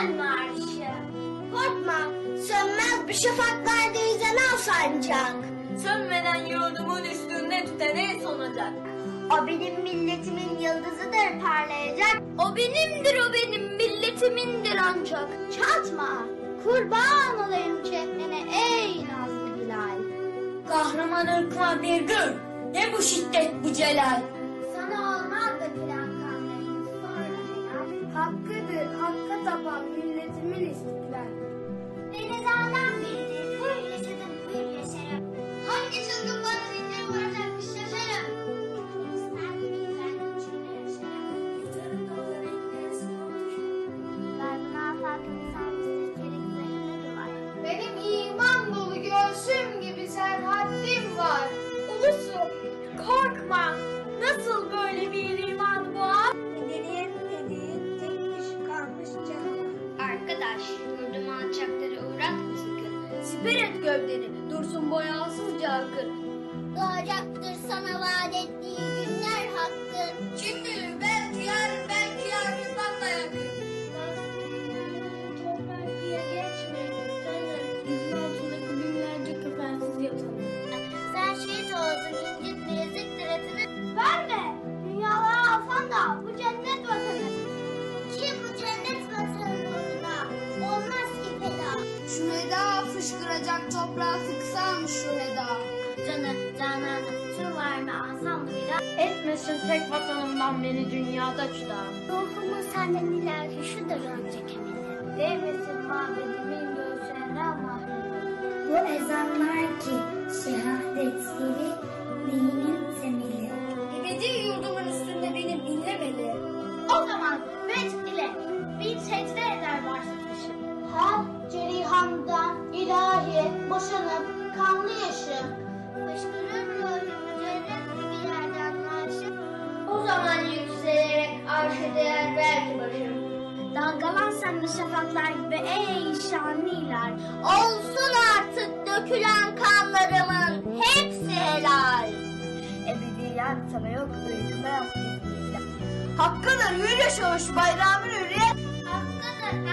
İstiklal Marşı. Korkma, sönmez bir şafaklarda yüzen al sancak. Sönmeden yurdumun üstünde tütene sonacak. O benim milletimin yıldızıdır parlayacak. O benimdir o benim milletimindir ancak. Çatma, kurban olayım çekmene ey nazlı Hilal. Kahraman ırklar bir gül. Ne bu şiddet bu celal. Sana olmaz da filan kanlayın sonra. Hakkıdır, hakka tapan gövdeni, dursun boyasızca akın. Doğacaktır fışkıracak toprağa tıksam şu heda. Canı, cananı, su verme alsam da. Etmesin tek vatanımdan beni dünyada çıdar. Ruhumu senden ileride şu da ancak eminim. Değmesin mabedimin göğsünden mahremim. Bu ezanlar ki şehadetleri boşanıp kanlı yaşım. Fışkırır ruhumu cennet bir yerden karşı. O zaman yükselerek arşı değer belki başım. Dalgalan sen de şafaklar gibi ey şanliler. Olsun artık dökülen kanlarımın hepsi helal. Ebediyen sana yok ırkına yok. Hakkıdır hür yaşamış bayramın hürriyet. Hakkıdır